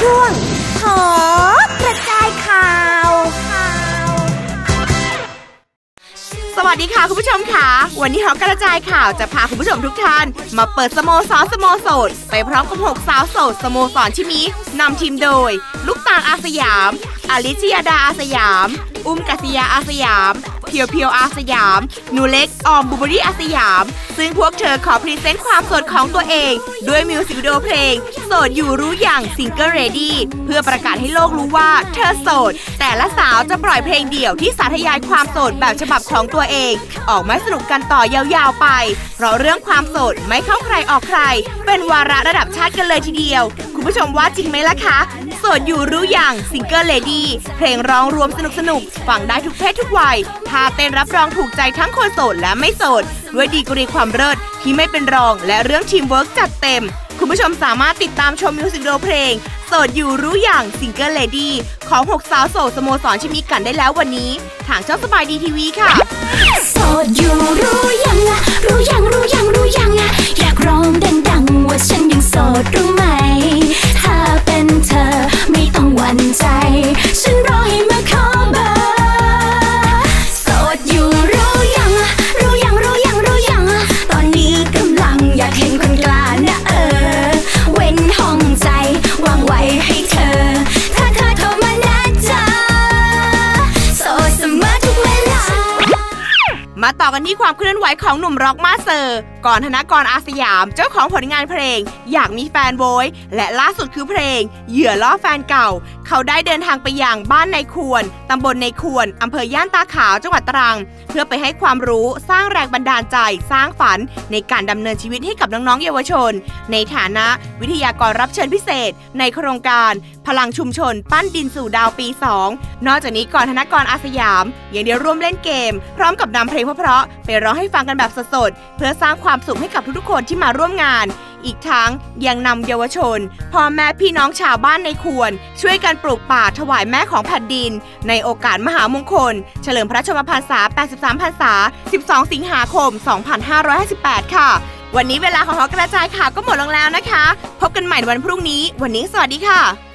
ช่วงขอกระจายข่าว สวัสดีค่ะคุณผู้ชมค่ะ วันนี้หอกระจายข่าวจะพาคุณผู้ชมทุกท่าน มาเปิดสโมสรสโมโสดไปพร้อมกับหกสาวโสดสโมสรชิมินำทีมโดย ลูกตาลอาสยามอลิชยาดาอาสยาม อุ้มกัสยาอาสยาม เพียวเพียวอาสยาม หนูเล็กออมบูเบอรี่อาสยาม ซึ่งพวกเธอขอพรีเซนต์ความโสดของตัวเอง ด้วยมิวสิกวิดีโอเพลง โสดอยู่รู้อย่างซิงเกิลเรดี้เพื่อประกาศให้โลกรู้ว่าเธอโสด แต่ละสาวจะปล่อยเพลงเดี่ยวที่สาธยายความโสดแบบฉบับของตัวเอง ออกมาสนุกกันต่อยาวๆไป เพราะเรื่องความโสดไม่เข้าใครออกใคร เป็นวาระระดับชาติกันเลยทีเดียว คุณผู้ชมว่าจริงไหมล่ะคะโสดอยู่รู้อย่างซิงเกิลเลดี้เพลงร้องรวมสนุกสนุกฟังได้ทุกเพศทุกวัยท่าเต้นรับรองถูกใจทั้งคนโสดและไม่โสด ด้วยดีกรีความเลิศที่ไม่เป็นรองและเรื่องทีมเวิร์กจัดเต็ม คุณผู้ชมสามารถติดตามชมมิวสิกวิดีโอเพลงโสดอยู่รู้อย่างซิงเกิลเลดี้ของหกสาวโสดสโมสรชิมิกันได้แล้ววันนี้ ทางช่องสบายดีทีวีค่ะ โสดอยู่รู้ยังอะรู้ยังรู้ยังรู้ มาต่อกันที่ความเคลื่อนไหวของหนุ่มร็อกมาเซอร์ ก่อนธนกรอาสยาม เจ้าของผลงานเพลง อยากมีแฟนโวย และล่าสุดคือเพลง เหยื่อล่อแฟนเก่า เขาได้เดินทางไปยังบ้านในควร ตำบลในควร อำเภอย่านตาขาวจังหวัดตรัง เพื่อไปให้ความรู้สร้างแรงบันดาลใจ สร้างฝันในการดำเนินชีวิตให้กับน้องๆเยาวชน ในฐานะวิทยากรรับเชิญพิเศษ ในโครงการ พลังชุมชน ปั้นดินสู่ดาวปี 2 นอกจากนี้ก่อนธนกรอาสยามยังได้ร่วมเล่นเกม พร้อมกับนำเพลงเพราะๆไปร้องให้ฟังกันแบบสดๆ เพื่อสร้างความสุขให้กับทุกๆคนที่มาร่วมงาน อีกทั้งยังนำเยาวชนพ่อแม่พี่น้องชาวบ้านในควร ช่วยกันปลูกป่าถวายแม่ของแผ่นดิน ในโอกาสมหามงคล เฉลิมพระชนมพรรษา 83 พรรษา 12 สิงหาคม 2558 ค่ะ วันนี้เวลาของหอกระจายข่าวก็หมดลงแล้วนะคะ พบกันใหม่วันพรุ่งนี้ วันนี้สวัสดีค่ะ